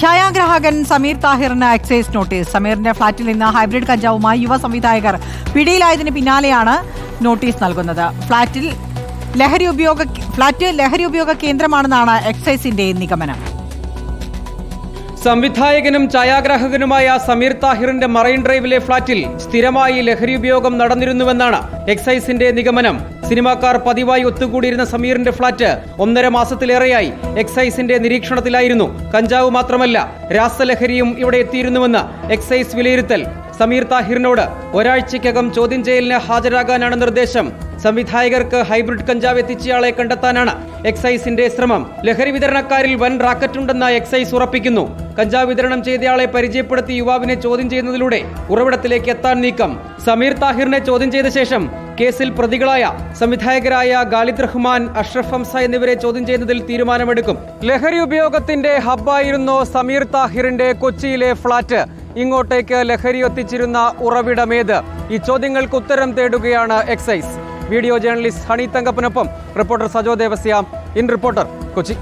ഛായാഗ്രാഹകൻ സമീർ താഹിറിന് excise notice സമീറിന്റെ ഫ്ളാറ്റിൽ നിന്ന് ഹൈബ്രിഡ് കഞ്ചാവുമായി യുവ സംവിധായകർ പിടിയിലായതിന് പിന്നാലെയാണ് നോട്ടീസ് നൽകുന്നത്. ഫ്ളാറ്റിൽ ലഹരി ഉപയോഗ ഫ്ളാറ്റ് ലഹരി ഉപയോഗ കേന്ദ്രമാണെന്നാണ് എക്സൈസിന്റെ നിഗമനം. സംവിധായകനും ഛായാഗ്രാഹകനുമായ സമീർ താഹിറിന്റെ മറൈൻ ഡ്രൈവിലെ ഫ്ളാറ്റിൽ സ്ഥിരമായി ലഹരി ഉപയോഗം നടന്നിരുന്നുവെന്നാണ് എക്സൈസിന്റെ നിഗമനം. സിനിമാക്കാർ പതിവായി ഒത്തുകൂടിയിരുന്ന സമീറിന്റെ ഫ്ളാറ്റ് ഒന്നര മാസത്തിലേറെയായി. എക്സൈസിന്റെ നിരീക്ഷണത്തിലായിരുന്നു. കഞ്ചാവ് മാത്രമല്ല രാസലഹരിയും ഇവിടെ എത്തിയിരുന്നുവെന്ന് എക്സൈസ് വിലയിരുത്തൽ. സമീർ താഹിറിനോട് ഒരാഴ്ചയ്ക്കകം ചോദ്യം ചെയ്യലിന് ഹാജരാകാനാണ് നിർദ്ദേശം. സംവിധായകർക്ക് ഹൈബ്രിഡ് കഞ്ചാവ് എത്തിച്ചയാളെ കണ്ടെത്താനാണ് എക്സൈസിന്റെ ശ്രമം. ലഹരി വിതരണക്കാരിൽ വൻ റാക്കറ്റുണ്ടെന്ന് എക്സൈസ് ഉറപ്പിക്കുന്നു. കഞ്ചാവ് വിതരണം ചെയ്തയാളെ പരിചയപ്പെടുത്തി യുവാവിനെ ചോദ്യം ചെയ്യുന്നതിലൂടെ ഉറവിടത്തിലേക്ക് എത്താൻ നീക്കം. സമീർ താഹിറിനെ ചോദ്യം ചെയ്ത ശേഷം കേസിൽ പ്രതികളായ സംവിധായകരായ ഗാലിദ് റഹ്മാൻ അഷ്റഫ് ഹംസ എന്നിവരെ ചോദ്യം ചെയ്യുന്നതിൽ തീരുമാനമെടുക്കും. ലഹരി ഉപയോഗത്തിന്റെ ഹബ്ബായിരുന്നു സമീർ താഹിറിന്റെ കൊച്ചിയിലെ ഫ്ളാറ്റ്. ഇങ്ങോട്ടേക്ക് ലഹരി എത്തിച്ചിരുന്ന ഉറവിടമേത്? ഈ ചോദ്യങ്ങൾക്ക് ഉത്തരം തേടുകയാണ് excise. Video journalist Honey തങ്കപ്പനൊപ്പം reporter Sajo Devasyam in reporter Kochi.